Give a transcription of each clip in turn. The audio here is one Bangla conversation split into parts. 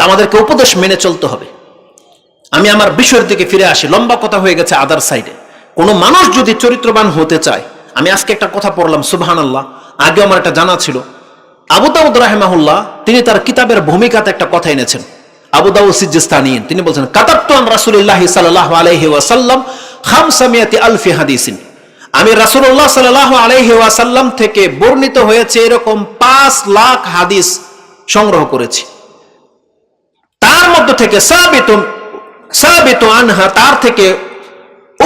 তা আমাদেরকে উপদেশ মেনে চলতে হবে। আমি আমার বিষয়ের দিকে ফিরে আসি। লম্বা কথা হয়ে গেছে আদার সাইডে কোনো মানুষ যদি চরিত্রবান হতে চায়, আমি আজকে একটা কথা পড়লাম সুবহান আল্লাহ আগে আমার একটা জানা ছিল। আবু দাউদ রাহেমাহুল্লাহ, তিনি তার কিতাবের ভূমিকাতে একটা কথা এনেছেন। আবু দাউদ সিজিস্তানিন তিনি বলছেন কাতাত্তান রাসূলুল্লাহ সাল্লাল্লাহু আলাইহি ওয়াসাল্লাম খামসামিয়াতি আলফি হাদিসিন। আমি রাসূলুল্লাহ সাল্লাল্লাহু আলাইহি ওয়াসাল্লাম থেকে বর্ণিত হয়েছে এরকম পাঁচ লাখ হাদিস সংগ্রহ করেছি। তার মধ্য থেকে আনহা, তার থেকে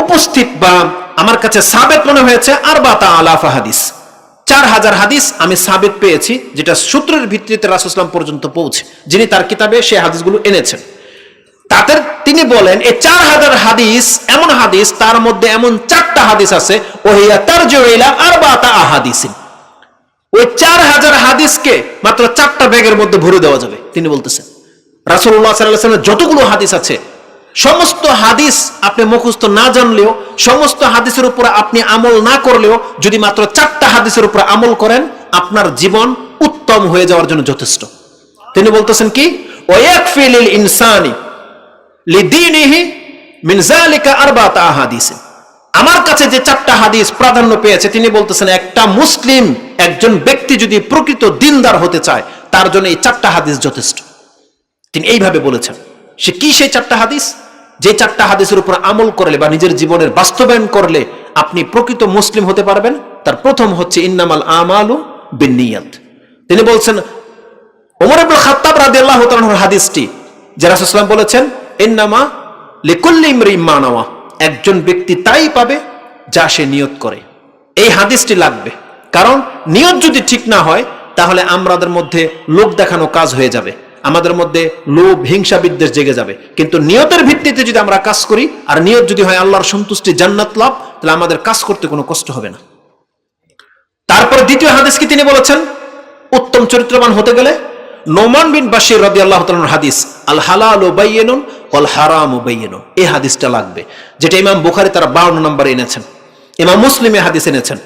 উপস্থিত বা আমার কাছে সাবেত মনে হয়েছে আর বা তা আলাফা হাদিস। চার হাজার হাদিস আমি সাবেত পেয়েছি, যেটা সূত্রের ভিত্তিতে রাসুসলাম পর্যন্ত পৌঁছে, যিনি তার কিতাবে সেই হাদিসগুলো এনেছেন। তাদের তিনি বলেন এই চার হাজার হাদিস, এমন হাদিস, তার মধ্যে এমন চারটা হাদিস আছে, ওহিয়া তার জয়লা আর বা তা আহাদিসিন। ওই চার হাজার হাদিসকে মাত্র চারটা ব্যাগের মধ্যে ভরে দেওয়া যাবে, তিনি বলতেছেন। রাসুল্লাহ সাল্লামের যতগুলো হাদিস আছে, সমস্ত হাদিস আপনি মুখস্থ না জানলেও, সমস্ত হাদিসের উপর আপনি আমল না করলেও, যদি মাত্র চারটা হাদিসের উপর আমল করেন, আপনার জীবন উত্তম হয়ে যাওয়ার জন্য যথেষ্ট। তিনি বলতেছেন কি? আমার কাছে যে চারটা হাদিস প্রাধান্য পেয়েছে, তিনি বলতেছেন, একটা মুসলিম, একজন ব্যক্তি যদি প্রকৃত দিনদার হতে চায়, তার জন্য এই চারটা হাদিস যথেষ্ট। তিনি এইভাবে বলেছেন, সে কি সেই চারটা হাদিস? যে চারটা হাদিসের উপর আমল করলে বা নিজের জীবনের বাস্তবায়ন করলে আপনি প্রকৃত মুসলিম হতে পারবেন? তার প্রথম হচ্ছে, ইন্নামাল আমালু বিনিয়াত তিনি বলছেন, ওমর আব্দুল খাত্তাব রাদিয়াল্লাহু তাআলার হাদিসটি, যে রাসূলুল্লাহ বলেছেন, ইন্নামা লিকুল্লি ইমরিন মা নাওয়া। একজন ব্যক্তি তাই পাবে যা সে নিয়ত করে। এই হাদিসটি লাগবে। কারণ নিয়ত যদি ঠিক না হয়, তাহলে আমাদের মধ্যে লোক দেখানো কাজ হয়ে যাবে। আমাদের মধ্যে লোভ, হিংসা, বিদ্বেষ জেগে যাবে। কিন্তু নিয়তের ভিত্তিতে যদি আমরা কাজ করি, আর নিয়ত যদি হয় আল্লাহর সন্তুষ্টি, জান্নাত লাভ, তাহলে আমাদের কাজ করতে কোনো কষ্ট হবে না। তারপর দ্বিতীয় হাদিস কি তিনি বলেছেন? উত্তম চরিত্রবান হতে গেলে নোমান বিন বাশির রদি আল্লাহ হাদিস, আল হালাল ও বাইয়েনুন অল হারাম ও বাইয়েনুন। এই হাদিসটা লাগবে, যেটা ইমাম বুখারি তারা বাউন্ন নম্বরে এনেছেন। ইমাম মুসলিমে হাদিস এনেছেন।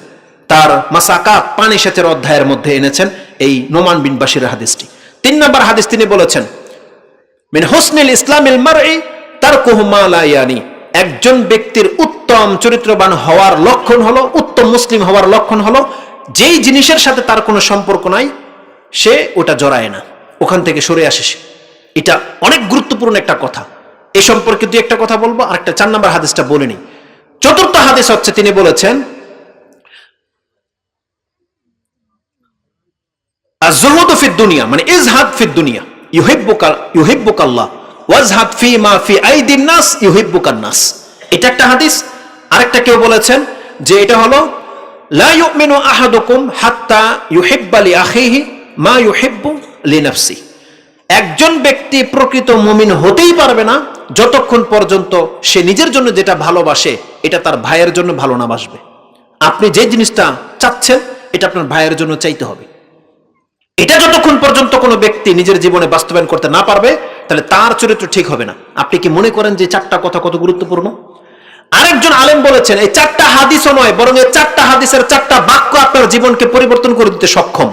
তার মাসাকাত পানি সেচের অধ্যায়ের মধ্যে এনেছেন এই নোমান বিন বাশির হাদিসটি। তিন নম্বর হাদিস তিনি বলেছেন, মিন হোসনিল ইসলামিল মারই তার কুহমালায়ানি একজন ব্যক্তির উত্তম চরিত্রবান হওয়ার লক্ষণ হলো, উত্তম মুসলিম হওয়ার লক্ষণ হলো, যেই জিনিসের সাথে তার কোনো সম্পর্ক নাই, সে ওটা জড়ায় না। ওখান থেকে সরে আসে এটা অনেক গুরুত্বপূর্ণ একটা কথা। এ সম্পর্কে দুই একটা কথা বলব আর একটা চার নম্বর হাদিসটা বলে নিই। চতুর্থ হাদিস হচ্ছে তিনি বলেছেন দুনিয়া মানে ইজহাদ দুনিয়া। ইউহিব্বুকা ইউহিব্বুকা আল্লাহ ওয়াজহাদ ফি মা ফি আইদিন নাস, ইউহিব্বুকান নাস। এটা একটা হাদিস। আরেকটা কেউ বলেছেন যে এটা হলো, লা ইউমিনু আহাদুকুম হাত্তা ইউহিব্বা লি আখিহি মা ইউহিব্বু লিনাফসি একজন ব্যক্তি প্রকৃত মুমিন হতেই পারবে না যতক্ষণ পর্যন্ত সে নিজের জন্য যেটা ভালোবাসে, এটা তার ভাইয়ের জন্য ভালো না বাসবে। আপনি যে জিনিসটা চাচ্ছেন, এটা আপনার ভাইয়ের জন্য চাইতে হবে। এটা যতক্ষণ পর্যন্ত কোনো ব্যক্তি নিজের জীবনে বাস্তবায়ন করতে না পারবে, তাহলে তার চরিত্র ঠিক হবে না। আপনি কি মনে করেন যে চারটা কথা কত গুরুত্বপূর্ণ? আরেকজন আলেম বলেছেন, এই চারটা হাদিসও নয়, বরং এই চারটা হাদিসের চারটা বাক্য আপনার জীবনকে পরিবর্তন করে দিতে সক্ষম।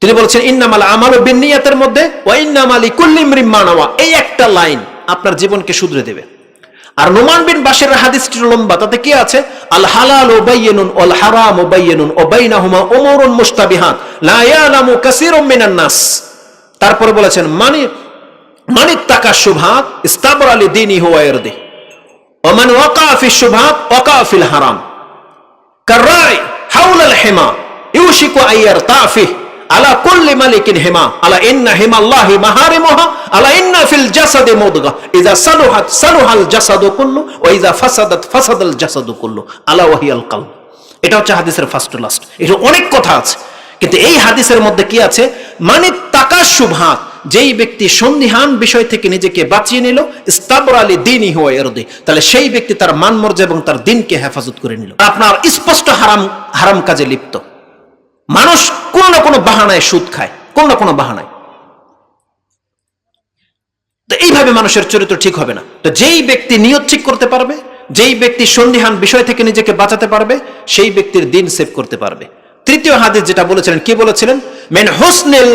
তিনি বলেছেন, ইন্নামাল আমাল বিনিয়াতের মধ্যে, ওয়া ইন্নামালি কুল্লিম রিম্মানাওয়া এই একটা লাইন আপনার জীবনকে শুধরে দেবে। আর নোমান বিন বাসের হাদিসটি লম্বা, তাতে কি আছে? আল হালাল ও বাইয়িনুন, ওয়াল হারাম ও বাইয়িনুন, ও বাইনাহুমা উমুরুন মুস্তাবিহাত লা ইয়ালামু কাসীরুম মিনান নাস। তারপরে বলেছেন, মানি মানি তাকা শুভাত ইস্তাবর আলী দিনই হুয়া ইরদি ওমান ওয়াকা ফি শুভাত ওয়াকা ফিল হারাম। কাররাই হাউলাল হিমা, ইউশিকু আইয়ার তাফিহ আলা কুল্লি মালিকিন হিমা, আলা ইন্না হিমা আলা ইন্না ফিল মুদগা। সালুহাল জাসাদু কুল্লু ইযা ফাসাদাত ফাসাদাল জাসাদু কুল্লু। আলা এটা হচ্ছে হাদিসের ফার্স্ট লাস্ট এটা অনেক কথা আছে, কিন্তু এই হাদিসের মধ্যে কি আছে? মানে তাকা শুভাত যেই ব্যক্তি সন্দিহান বিষয় থেকে নিজেকে বাঁচিয়ে নিল, ইস্তাবর আলী দিনই হয়ে এরদে তাহলে সেই ব্যক্তি তার মানমর্যাদা এবং তার দিনকে হেফাজত করে নিল। আপনার স্পষ্ট হারাম হারাম কাজে লিপ্ত। মানুষ কোনো না কোনো বাহানায় সুদ খায়, কোনো না কোনো বাহানায়। তো এইভাবে মানুষের চরিত্র ঠিক হবে না। তো যেই ব্যক্তি নিয়ত ঠিক করতে পারবে, যেই ব্যক্তি সন্দিহান বিষয় থেকে নিজেকে বাঁচাতে পারবে, সেই ব্যক্তির দিন সেভ করতে পারবে। তৃতীয় হাদিস যেটা বলেছিলেন, কি বলেছিলেন? মেন হোসনেল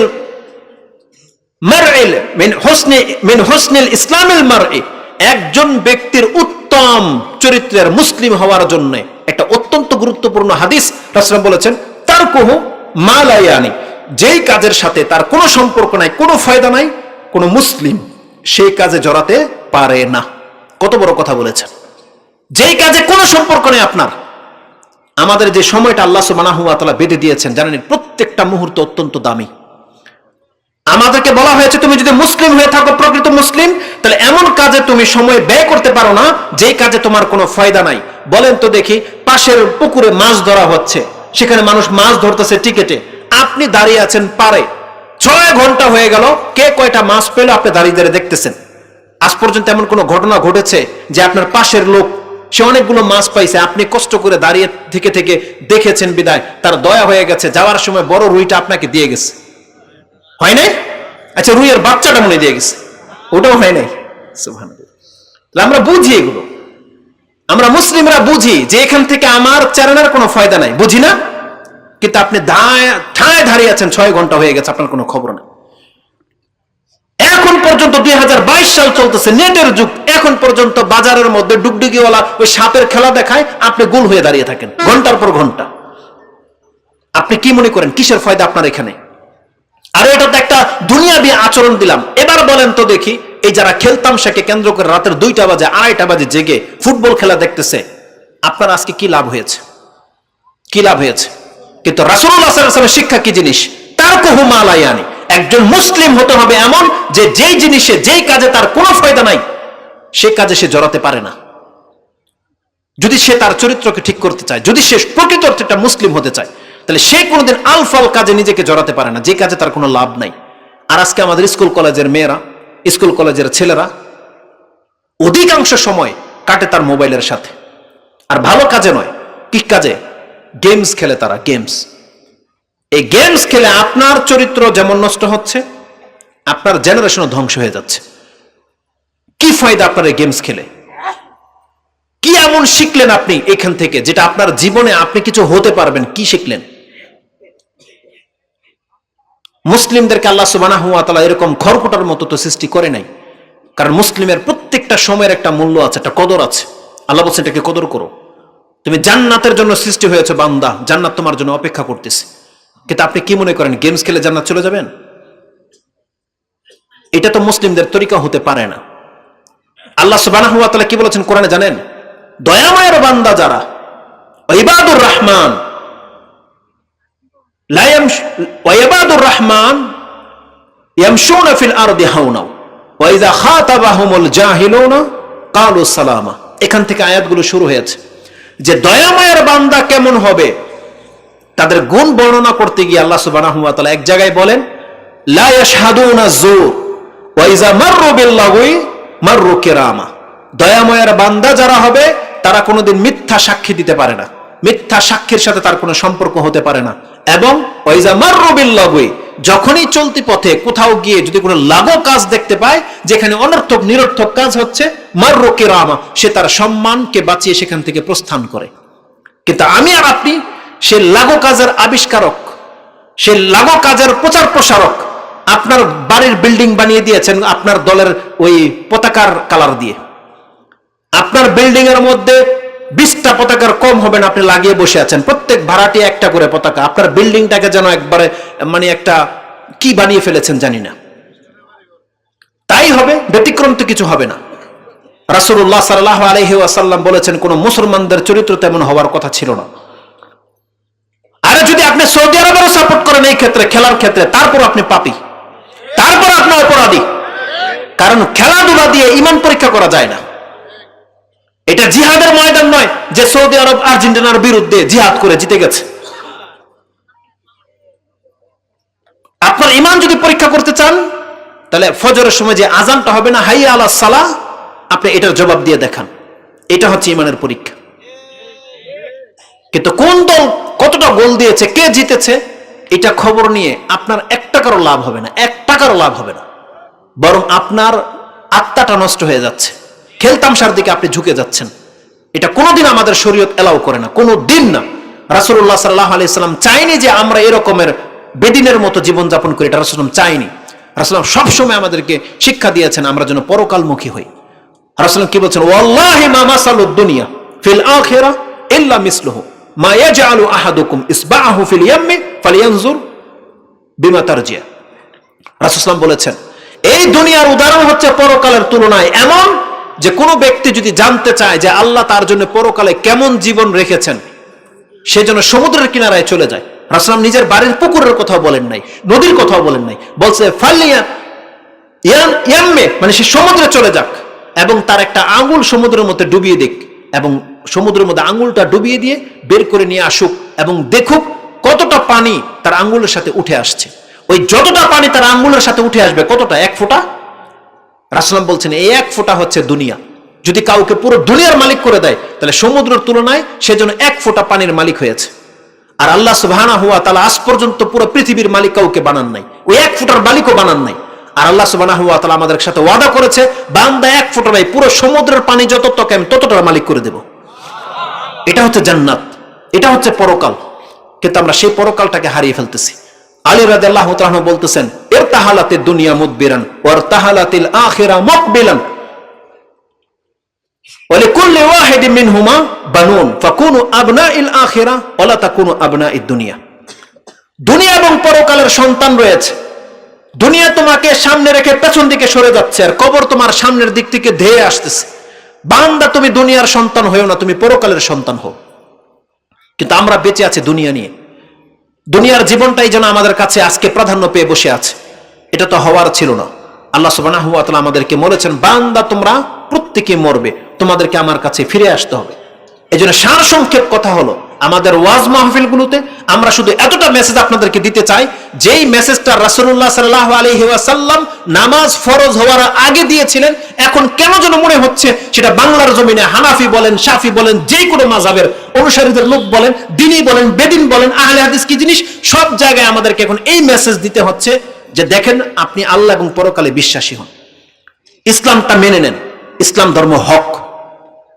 মারইল মিন হুসনি, মিন হুসনিল ইসলামিল মারই একজন ব্যক্তির উত্তম চরিত্রের মুসলিম হওয়ার জন্য একটা অত্যন্ত গুরুত্বপূর্ণ হাদিস রাসূল বলেছেন তার কোহ মালায়ানি যেই কাজের সাথে তার কোনো সম্পর্ক নাই, কোনো ফায়দা নাই, কোনো মুসলিম সেই কাজে জড়াতে পারে না। কত বড় কথা বলেছেন। যেই কাজে কোনো সম্পর্ক নেই আপনার, আমাদের যে সময়টা আল্লাহ বেঁধে দিয়েছেন, জানেন প্রত্যেকটা মুহূর্ত অত্যন্ত দামি। আমাদেরকে বলা হয়েছে, তুমি যদি মুসলিম হয়ে থাকো, প্রকৃত মুসলিম, তাহলে এমন কাজে তুমি সময় ব্যয় করতে পারো না, যেই কাজে তোমার কোনো ফায়দা নাই। বলেন তো দেখি, পাশের পুকুরে মাছ ধরা হচ্ছে। সেখানে মানুষ মাছ ধরতেছে টিকেটে। আপনি দাঁড়িয়ে আছেন পারে। ছয় ঘণ্টা হয়ে গেল, কে কয়টা মাছ পেল আপনি দাঁড়িয়ে দাঁড়িয়ে দেখতেছেন। আজ পর্যন্ত এমন কোনো ঘটনা ঘটেছে যে আপনার পাশের লোক, সে অনেকগুলো মাছ পাইছে, আপনি কষ্ট করে দাঁড়িয়ে থেকে থেকে দেখেছেন বিদায়। তার দয়া হয়ে গেছে, যাওয়ার সময় বড় রুইটা আপনাকে দিয়ে গেছে। হয় নাই? আচ্ছা রুইয়ের বাচ্চাটা মনে দিয়ে গেছে। ওটাও হয় নাই। আমরা বুঝি এগুলো। আমরা মুসলিমরা বুঝি যে এখান থেকে আমার চারানার কোনো ফায়দা নাই, বুঝি না? কিন্তু আপনি ঠায় দাঁড়িয়ে আছেন, ছয় ঘণ্টা হয়ে গেছে, আপনার কোনো খবর নেই। এখন পর্যন্ত দুই সাল চলতেছে, নেটের যুগ। এখন পর্যন্ত বাজারের মধ্যে ডুগডুগিওয়ালা ওই সাপের খেলা দেখায় আপনি গোল হয়ে দাঁড়িয়ে থাকেন, ঘণ্টার পর ঘণ্টা। আপনি কি মনে করেন, কিসের ফায়দা আপনার এখানে? আর এটা তো একটা দুনিয়াবি আচরণ দিলাম। এবার বলেন তো দেখি এই যারা খেলতাম সেকে কেন্দ্র করে রাতের দুইটা বাজে, আড়াইটা বাজে জেগে ফুটবল খেলা দেখতেছে, আপনার আজকে কি লাভ হয়েছে? কি লাভ হয়েছে? কিন্তু রাসুল্লাহ শিক্ষা কি জিনিস? তার কহু মালায়ানি একজন মুসলিম হতে হবে এমন যে যেই জিনিসে, যেই কাজে তার কোনো ফায়দা নাই, সে কাজে সে জড়াতে পারে না। যদি সে তার চরিত্রকে ঠিক করতে চায়, যদি সে প্রকৃত অর্থে একটা মুসলিম হতে চায়, তাহলে সে কোনোদিন আলফাল কাজে নিজেকে জড়াতে পারে না, যে কাজে তার কোনো লাভ নাই। আর আজকে আমাদের স্কুল কলেজের মেয়েরা স্কুল কলেজের ছেলেরা অধিকাংশ সময় কাটে তার মোবাইলের সাথে। আর ভালো কাজে নয়, কি কাজে? গেমস খেলে তারা, গেমস। এই গেমস খেলে আপনার চরিত্র যেমন নষ্ট হচ্ছে, আপনার জেনারেশনও ধ্বংস হয়ে যাচ্ছে। কি ফায়দা আপনার এই গেমস খেলে? কি এমন শিখলেন আপনি এখান থেকে যেটা আপনার জীবনে আপনি কিছু হতে পারবেন? কি শিখলেন? মুসলিমদেরকে আল্লাহ সুবানা হুয়া তালা এরকম খড়কুটার মতো তো সৃষ্টি করে নাই। কারণ মুসলিমের প্রত্যেকটা সময়ের একটা মূল্য আছে, একটা কদর আছে। আল্লাহ বলছে, এটাকে কদর করো। তুমি জান্নাতের জন্য সৃষ্টি হয়েছে, বান্দা। জান্নাত তোমার জন্য অপেক্ষা করতেছে। কিন্তু আপনি কি মনে করেন, গেমস খেলে জান্নাত চলে যাবেন? এটা তো মুসলিমদের তরিকা হতে পারে না। আল্লাহ সুবানা হুয়া তালা কি বলেছেন কোরআনে জানেন? দয়ামায়ের বান্দা যারা, ইবাদুর রহমান ওয়াইবাদুর রহমান ইয়ামশুনা ফিল আরদি হাওনা ওয়া ইযা খাতাবাহুমুল জাহিলুনা ক্বালু সালামা এখান থেকে আয়াতগুলো শুরু হয়েছে। যে দয়াময়ের বান্দা কেমন হবে? তাদের গুণ বর্ণনা করতে গিয়ে আল্লাহ এক জায়গায় বলেন দয়াময়ের বান্দা যারা হবে, তারা কোনোদিন মিথ্যা সাক্ষী দিতে পারে না। মিথ্যা সাক্ষীর সাথে তার কোনো সম্পর্ক হতে পারে না। এবং যখনই চলতি পথে কোথাও গিয়ে যদি কোনো লাগো কাজ দেখতে পায়, যেখানে অনর্থক, নিরর্থক কাজ হচ্ছে, মাররু কিরামা, সে তার সম্মানকে বাঁচিয়ে সেখান থেকে প্রস্থান করে। কিন্তু আমি আর আপনি, সে লাগো কাজের আবিষ্কারক, সে লাগো কাজের প্রচার প্রসারক, আপনার বাড়ির বিল্ডিং বানিয়ে দিয়েছেন আপনার দলের ওই পতাকার কালার দিয়ে। আপনার বিল্ডিং এর মধ্যে বিশটা পতাকার কম হবে না, আপনি লাগিয়ে বসে আছেন। প্রত্যেক ভাড়াটি একটা করে পতাকা। আপনার বিল্ডিংটাকে যেন একবারে মানে একটা কি বানিয়ে ফেলেছেন জানি না। তাই হবে, ব্যতিক্রম তো কিছু হবে না। রাসূলুল্লাহ সাল্লাল্লাহু আলাইহি ওয়াসাল্লাম বলেছেন, কোন মুসলমানদের চরিত্র তেমন হওয়ার কথা ছিল না। আরে যদি আপনি সৌদি আরবেরও সাপোর্ট করেন এই ক্ষেত্রে, খেলার ক্ষেত্রে, তারপর আপনি পাপি। তারপর আপনি অপরাধী। কারণ খেলাধুলা দিয়ে ইমান পরীক্ষা করা যায় না। এটা জিহাদের ময়দান নয় যে সৌদি আরব, আর্জেন্টিনার বিরুদ্ধে জিহাদ করে জিতে গেছে। আপনার ইমান যদি পরীক্ষা করতে চান, তাহলে ফজরের সময় যে আজানটা হবে না হাই আলা সালা, আপনি এটার জবাব দিয়ে দেখান। এটা হচ্ছে ইমানের পরীক্ষা। কিন্তু কোন দল কতটা গোল দিয়েছে, কে জিতেছে, এটা খবর নিয়ে আপনার এক টাকারও লাভ হবে না, এক টাকারও লাভ হবে না। বরং আপনার আত্মাটা নষ্ট হয়ে যাচ্ছে। খেলতামশার দিকে আপনি ঝুঁকে যাচ্ছেন। এটা কোনোদিন আমাদের শরীয়ত এলাও করে না কোনো দিন না রাসুল্লাহ সাল্লাহ আলাইসাল্লাম চাইনি যে আমরা এরকমের বেদিনের মতো জীবনযাপন করি, এটা রাসুলাম চাইনি রাসুলাম সবসময় আমাদেরকে শিক্ষা দিয়েছেন, আমরা যেন পরকালমুখী হই। রাসুলাম কি বলছেন? ওয়াল্লাহি মা মাসালুদ দুনিয়া ফিল আখিরা ইল্লা মিসলুহু, মা ইয়াজআলু আহাদুকুম ইসবাআহু ফিল ইয়াম্মি ফালিয়ানজুর বিমা তারজিয়া। রাসুলাম বলেছেন, এই দুনিয়ার উদাহরণ হচ্ছে পরকালের তুলনায় এমন যে কোনো ব্যক্তি যদি জানতে চায় যে আল্লাহ তার জন্য পরকালে কেমন জীবন রেখেছেন, সে যেন সমুদ্রের কিনারায় চলে যায়। রাসুলাম নিজের বাড়ির পুকুরের কথাও বলেন নাই, নদীর কথাও বলেন নাই। বলছে, ফালিয়া মানে সে সমুদ্রে চলে যাক এবং তার একটা আঙুল সমুদ্রের মধ্যে ডুবিয়ে দিক এবং সমুদ্রের মধ্যে আঙুলটা ডুবিয়ে দিয়ে বের করে নিয়ে আসুক এবং দেখুক কতটা পানি তার আঙ্গুলের সাথে উঠে আসছে। ওই যতটা পানি তার আঙ্গুলের সাথে উঠে আসবে কতটা? এক ফোঁটা? রাসলাম বলছেন, এই এক ফোঁটা হচ্ছে দুনিয়া। যদি কাউকে পুরো দুনিয়ার মালিক করে দেয়, তাহলে সমুদ্রের তুলনায় সে যেন এক ফোঁটা পানির মালিক হয়েছে। আর আল্লাহ সুবহানা হুয়া তালা আজ পর্যন্ত পুরো পৃথিবীর মালিক কাউকে বানান নাই। ওই এক ফোঁটার মালিকও বানান নাই। আর আল্লাহ সুবহানা হুয়া তালা আমাদের সাথে ওয়াদা করেছে, বান্দা এক ফোঁটা নাই, পুরো সমুদ্রের পানি যত তকে আমি ততটার মালিক করে দেব। এটা হচ্ছে জান্নাত, এটা হচ্ছে পরকাল। কিন্তু আমরা সেই পরকালটাকে হারিয়ে ফেলতেছি। আলী রাদ আল্লাহ বলতেছেন এর তাহালাতে দুনিয়া মুদবিরান ওর তাহালাতিল আখিরা মুকবিলান ولكل واحد منهما بنون فكونوا أبناء الآخرة ولا تكونوا أبناء الدنيا দুনিয়া এবং পরকালের সন্তান রয়েছে দুনিয়া তোমাকে সামনে রেখে পেছন দিকে সরে যাচ্ছে আর কবর তোমার সামনের দিক থেকে ধেয়ে আসতেছে বান্দা তুমি দুনিয়ার সন্তান হয়েও না তুমি পরকালের সন্তান হও কিন্তু আমরা বেঁচে আছি দুনিয়া নিয়ে দুনিয়ার জীবনটাই যেন আমাদের কাছে আজকে প্রাধান্য পেয়ে বসে আছে। এটা তো হওয়ার ছিল না। আল্লাহ সুবাহ আমাদেরকে বলেছেন, বান্দা তোমরা প্রত্যেকে মরবে, তোমাদেরকে আমার কাছে ফিরে আসতে হবে। এই জন্য সার সংক্ষেপ কথা হলো আমাদের ওয়াজ মাহফিলগুলোতে আমরা শুধু এতটা মেসেজ আপনাদেরকে দিতে চাই, যেই মেসেজটা রাসুল্লাহ সাল্লাহ আলহি ওয়াসাল্লাম নামাজ ফরজ হওয়ার আগে দিয়েছিলেন, এখন কেন যেন মনে হচ্ছে সেটা বাংলার জমিনে হানাফি বলেন, শাফি বলেন যে কোনো মাজাবের অনুসারীদের লোক বলেন দিনী বলেন, বেদিন বলেন, আহলে হাদিস কি জিনিস, সব জায়গায় আমাদেরকে এখন এই মেসেজ দিতে হচ্ছে যে দেখেন আপনি আল্লাহ এবং পরকালে বিশ্বাসী হন। ইসলামটা মেনে নেন। ইসলাম ধর্ম হক।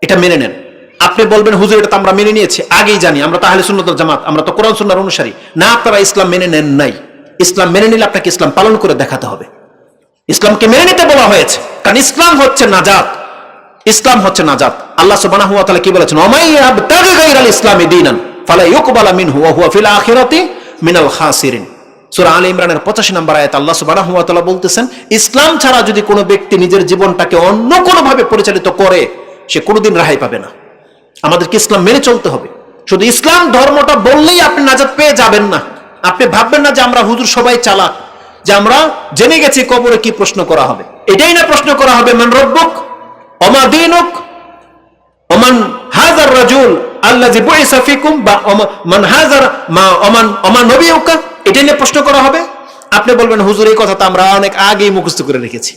এটা মেনে নেন। আপনি বলবেন, হুজুর, এটা তো আমরা মেনে নিয়েছি, আগেই জানি, আমরা তাহলে সুন্নতল জামাত, আমরা তো কোরআন সুন্নার অনুসারী। না, আপনারা ইসলাম মেনে নেন নাই। ইসলাম মেনে নিলে আপনাকে ইসলাম পালন করে দেখাতে হবে। ইসলামকে মেনে নিতে বলা হয়েছে, কারণ ইসলাম হচ্ছে নাজাত। ইসলাম হচ্ছে নাজাত। আল্লাহ সুবহানাহু ওয়া তাআলা কি বলেছেন? ওমাইয়া তাগি গায়রাল ইসলামি দীনান, ফালা ইউকবালা হুয়া ফিল আখিরাতি মিনাল খাসিরিন। সূরা আলে ইমরানের 85 নম্বর আয়াত আল্লাহ সুবহানাহু ওয়া তাআলা বলতেছেন, ইসলাম ছাড়া যদি কোনো ব্যক্তি নিজের জীবনটাকে অন্য কোনো ভাবে পরিচালিত করে, সে কোনোদিন রেহাই পাবে না। আমাদেরকে ইসলাম মেনে চলতে হবে। শুধু ইসলাম ধর্মটা বললেই আপনি নাজাদ পেয়ে যাবেন না। আপনি ভাববেন না যে আমরা হুজুর সবাই চালাক, যে আমরা জেনে গেছি কবরে কি প্রশ্ন করা হবে। এটাই না প্রশ্ন করা হবে, মান রব্বুক অমা দিনুক ওমান হাজার রাজুল আল্লাহ ফিকুম, বা মান হাজার মা অমান অমান নবিউকা। এটাই নিয়ে প্রশ্ন করা হবে? আপনি বলবেন, হুজুর, এই কথা তো আমরা অনেক আগেই মুখস্থ করে রেখেছি।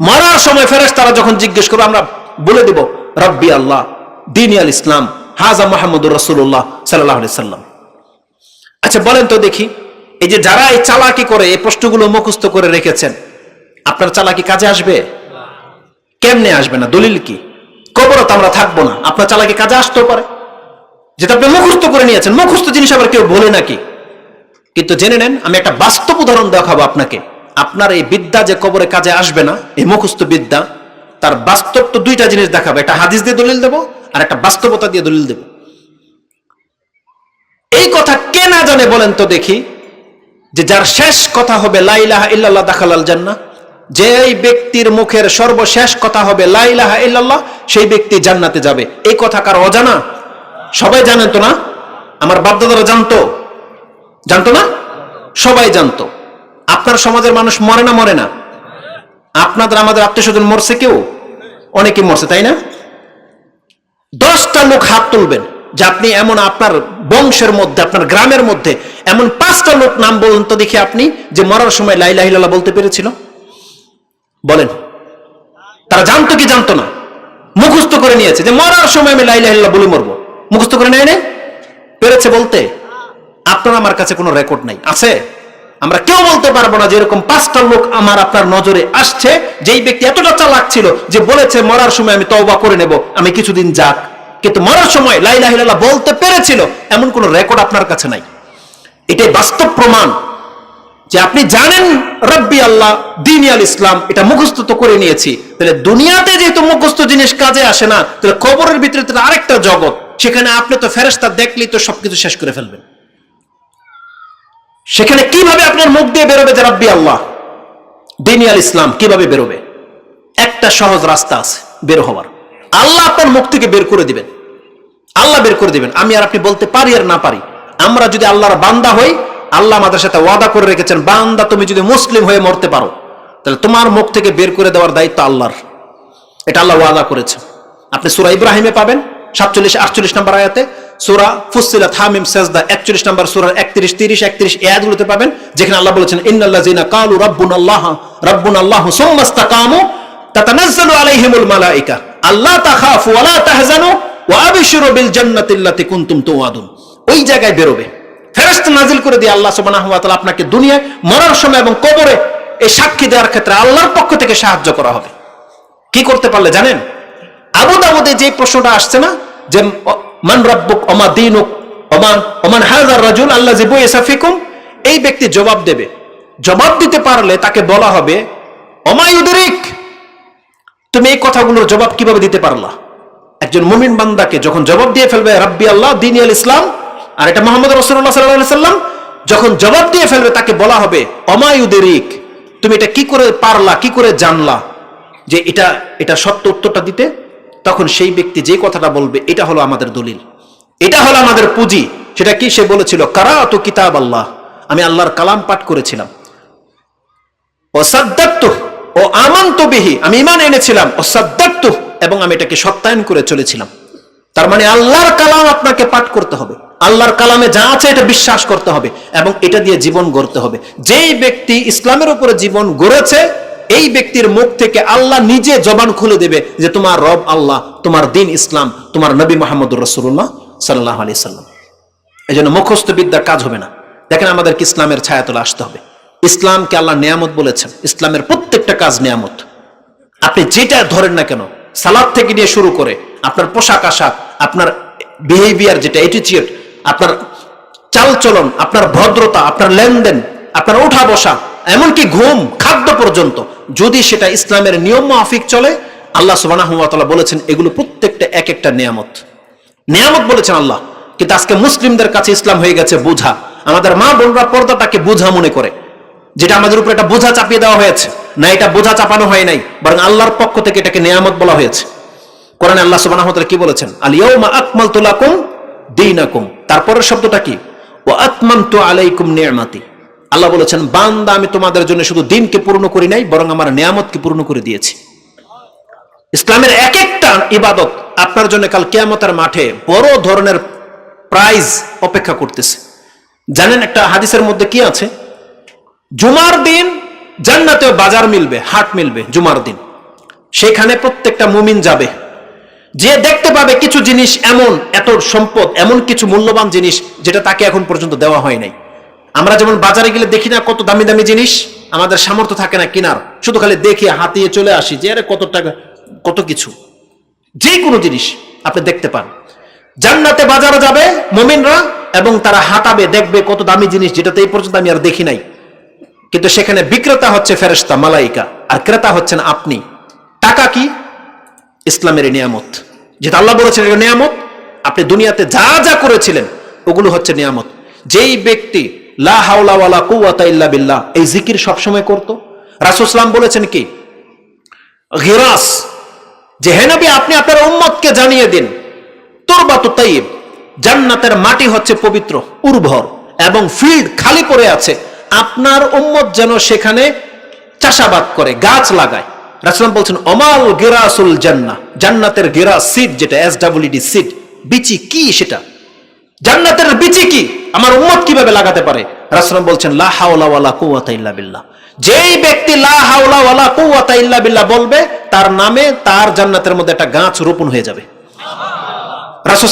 মরার সময় ফেরেস তারা যখন জিজ্ঞেস করবে, আমরা বলে দেব রব্বি আল্লাহ, দিন আল ইসলাম, হাজা মাহমুদুর রসুল্লাহ সাল্লাহ সাল্লাম। আচ্ছা বলেন তো দেখি, এই যে যারা এই চালাকি করে, এই প্রশ্নগুলো মুখস্থ করে রেখেছেন, আপনার চালাকি কাজে আসবে? কেমনে আসবে না? দলিল কি? কবর তো আমরা থাকব না। আপনার চালাকি কাজে আসতেও পারে। যেটা আপনি মুখস্থ করে নিয়েছেন, মুখস্থ জিনিস আবার কেউ বলে নাকি? কিন্তু জেনে নেন, আমি একটা বাস্তব উদাহরণ দেখাবো আপনাকে। আপনার এই বিদ্যা যে কবরে কাজে আসবে না, এই মুখস্থ বিদ্যা তার বাস্তব তো দুইটা জিনিস দেখাবো, একটা হাদিস দিয়ে দলিল দেবো আর একটা বাস্তবতা দিয়ে দলিল দেব। এই কথা কে না জানে বলেন তো দেখি, যে যার শেষ কথা হবে লাইলাহা ইল্লাল্লাহ দাখালাল জান্না যেই ব্যক্তির মুখের সর্বশেষ কথা হবে লাইলাহা ইল্লাল্লাহ, সেই ব্যক্তি জান্নাতে যাবে। এই কথা কার অজানা? সবাই জানেন তো না? আমার বাপদাদারা জানতো? জানতো না? সবাই জানতো। আপনার সমাজের মানুষ মরে না মরে না? আপনাদের আমাদের আত্মীয় স্বজন মরছে কেউ? অনেকে মরছে, তাই না? দশটা লোক হাত তুলবেন যে আপনি এমন আপনার বংশের মধ্যে, আপনার গ্রামের মধ্যে এমন পাঁচটা লোক নাম বলুন তো দেখি আপনি, যে মরার সময় লাইলাহিল্লাহ বলতে পেরেছিল। বলেন। তারা জানতো কি জানতো না? মুখস্থ করে নিয়েছে যে মরার সময় আমি লাইলাহিল্লাহ বলে মরবো। মুখস্থ করে নেয় পেরেছে বলতে? আপনার আমার কাছে কোনো রেকর্ড নাই। আছে? আমরা কেউ বলতে পারব না যে এরকম পাঁচটা লোক আমার আপনার নজরে আসছে, যেই ব্যক্তি এতটা চালাক ছিল যে বলেছে, মরার সময় আমি তওবা করে নেব, আমি কিছুদিন যাক। কিন্তু মরার সময় লাইলাহিল্লাহ বলতে পেরেছিল, এমন কোনো রেকর্ড আপনার কাছে নাই। এটাই বাস্তব প্রমাণ যে আপনি জানেন, রব্বি আল্লাহ, দিন আল ইসলাম, এটা মুখস্থ তো করে নিয়েছি। তাহলে দুনিয়াতে যেহেতু মুখস্থ জিনিস কাজে আসে না, তাহলে কবরের ভিতরে তো আরেকটা জগৎ, সেখানে আপনি তো ফেরেস্তা দেখলেই তো সবকিছু শেষ করে ফেলবেন। সেখানে কীভাবে আপনার মুখ দিয়ে বেরোবে যে রব্বি আল্লাহ? দিন ইসলাম কীভাবে বেরোবে? একটা সহজ রাস্তা আছে, বের হওয়ার। আল্লাহ আপনার মুখ থেকে বের করে দিবেন। আল্লাহ বের করে দিবেন। আমি আর আপনি বলতে পারি আর না পারি। আমরা যদি আল্লাহর বান্দা হই, আল্লাহ আমাদের সাথে ওয়াদা করে রেখেছেন, বান্দা তুমি যদি মুসলিম হয়ে মরতে পারো, তাহলে তোমার মুখ থেকে বের করে দেওয়ার দায়িত্ব আল্লাহর। এটা আল্লাহ ওয়াদা করেছে। আপনি সুরা ইব্রাহিমে পাবেন, সাতচল্লিশ, আটচল্লিশ নম্বর আয়াতে সুরা নম্বর সুরা একত্রিশ, তিরিশ, একত্রিশ এ আয়াতগুলোতে পাবেন, যেখানে আল্লাহ বলেছেন কালু রব্বুন আল্লাহ রব্বুন আল্লাহ সোমাস্তাকামু তাতানাজ্জালু আলাইহিমুল মালাইকা আল্লাহ তাখাফু ওয়ালা তাহজানু ওয়া আবশিরু বিল জান্নাতিল্লাতি কুনতুম ওই জায়গায় বেরোবে। ফেরেশতা নাজিল করে দিয়ে আল্লাহ সুবহানাহু ওয়া তাআলা আপনাকে দুনিয়ায় মরার সময় এবং কবরে এই সাক্ষী দেওয়ার ক্ষেত্রে আল্লাহর পক্ষ থেকে সাহায্য করা হবে। কি করতে পারলে জানেন? আবু দাউদে যে প্রশ্নটা আসছে না, যে মান ওমা দিনুক ওমান ওমান হাযার রাজুল আল্লাযী বুইসা ফিকুম, এই ব্যক্তি জবাব দেবে। জবাব দিতে পারলে তাকে বলা হবে অমায়ুদরিক তুমি এই কথাগুলোর জবাব কীভাবে দিতে পারলা? একজন মুমিন বান্দাকে যখন জবাব দিয়ে ফেলবে, রাব্বি আল্লাহ, দিন ইসলাম, আর এটা মোহাম্মদ রসুল্লাহ সাল্লাহ সাল্লাম, যখন জবাব দিয়ে ফেলবে, তাকে বলা হবে অমায়ুদেরিক তুমি এটা কি করে পারলা, কি করে জানলা? যে এটা এটা সত্য উত্তরটা দিতে তখন সেই ব্যক্তি যে কথাটা বলবে, এটা হলো আমাদের দলিল। এটা হলো আমাদের পুঁজি। সেটা কি সে বলেছিল? কারা তো কিতাব আল্লাহ আমি আল্লাহর কালাম পাঠ করেছিলাম। ও সাদ্দাক্তু ও আমি ইমান এনেছিলাম। ও সাদ্দাক্তু এবং আমি এটাকে সত্যায়ন করে চলেছিলাম। তার মানে আল্লাহর কালাম আপনাকে পাঠ করতে হবে। আল্লাহর কালামে যা আছে এটা বিশ্বাস করতে হবে, এবং এটা দিয়ে জীবন গড়তে হবে। যেই ব্যক্তি ইসলামের উপরে জীবন গড়েছে এই ব্যক্তির মুখ থেকে আল্লাহ নিজে জবান খুলে দেবে যে তোমার রব আল্লাহ, তোমার দিন ইসলাম, তোমার নবী মোহাম্মদ রসুল্লাহ সাল্লাহ আলি সাল্লাম। এই জন্য মুখস্থ বিদ্যার কাজ হবে না। দেখেন আমাদেরকে ইসলামের ছায়াতলে আসতে হবে। ইসলামকে আল্লাহ নিয়ামত বলেছেন। ইসলামের প্রত্যেকটা কাজ নিয়ামত। আপনি যেটা ধরেন না কেন, সালাদ থেকে নিয়ে শুরু করে আপনার পোশাক আশাক, আপনার বিহেভিয়ার যেটা অ্যাটিচিউড আপনার চালচলন, আপনার ভদ্রতা, আপনার লেনদেন, আপনার ওঠা বসা, এমনকি ঘুম, খাদ্য পর্যন্ত যদি সেটা ইসলামের নিয়ম মাফিক চলে, আল্লাহ সুবাহ বলেছেন, এগুলো প্রত্যেকটা এক একটা নিয়ামত। নিয়ামত বলেছেন আল্লাহ, কিন্তু আজকে মুসলিমদের কাছে ইসলাম হয়ে গেছে বোঝা। আমাদের মা বোনরা পর্দাটাকে বোঝা মনে করে। যেটা আমাদের উপর একটা বোঝা চাপিয়ে দেওয়া হয়েছে, না এটা বোঝা চাপানো হয় নাই, বরং আল্লাহর পক্ষ থেকে এটাকে নিয়ামত বলা হয়েছে। কোরআনে আল্লাহ তাআলা কি বলেছেন? আলিয়াউমা আকমালতু লাকুম দীনাকুম। তারপরের শব্দটা কি? ওয়া আতমামতু আলাইকুম নি'মাতি আল্লাহ বলেছেন, বান্দা, আমি তোমাদের জন্য শুধু দিনকে পূর্ণ করি নাই, বরং আমার নিয়ামতকে পূর্ণ করে দিয়েছি। ইসলামের এক একটা ইবাদত আপনার জন্য কাল কেয়ামতের মাঠে বড় ধরনের প্রাইজ অপেক্ষা করতেছে। জানেন একটা হাদিসের মধ্যে কি আছে? জুমার দিন জান্নাতেও বাজার মিলবে, হাট মিলবে জুমার দিন। সেখানে প্রত্যেকটা মুমিন যাবে। যে দেখতে পাবে কিছু জিনিস এমন, এত সম্পদ, এমন কিছু মূল্যবান জিনিস যেটা তাকে এখন পর্যন্ত দেওয়া হয় নাই। আমরা যেমন বাজারে গেলে দেখি না কত দামি দামি জিনিস, আমাদের সামর্থ্য থাকে না কেনার। শুধু খালি দেখে, হাতিয়ে চলে আসি যে, আরে, কত টাকা, কত কিছু। যে কোনো জিনিস আপনি দেখতে পান। জান্নাতে বাজারে যাবে মমিনরা এবং তারা হাঁটাবে, দেখবে কত দামি জিনিস, যেটাতে এই পর্যন্ত আমি আর দেখি নাই। কিন্তু সেখানে বিক্রেতা হচ্ছে ফেরেশতা, মালাইকা। আর ক্রেতা হচ্ছেন আপনি। টাকা কি? ইসলামের নিয়ামত। যেটা আল্লাহ বলেছেন, এটা নিয়ামত। আপনি দুনিয়াতে যা যা করেছিলেন, ওগুলো হচ্ছে নিয়ামত। যেই ব্যক্তি লা হাওলা এই জিকির সবসময় রাসূলুল্লাহ বলেছেন কি? যে হে নবী, আপনি আপনার উম্মতকে জানিয়ে দিন। তাইব জান্নাতের মাটি হচ্ছে পবিত্র, উর্বর, এবং ফিল্ড খালি পড়ে আছে। আপনার উম্মত যেন সেখানে চাষাবাদ করে, গাছ লাগায়। রাসুলাম বলছেন, অমাল গেরাসুল জান্না জান্নাতের গেরাস, সিড যেটা এস ডাব্লিউডি সিড। বিচি কি সেটা? জান্নাতের বিচি কি? আমার উম্মত কীভাবে লাগাতে পারে? রাসলাম বলছেন বিল্লাহ। যেই ব্যক্তি বিল্লাহ বলবে, তার নামে তার জান্নাতের মধ্যে একটা গাছ রোপণ হয়ে যাবে। রাসূল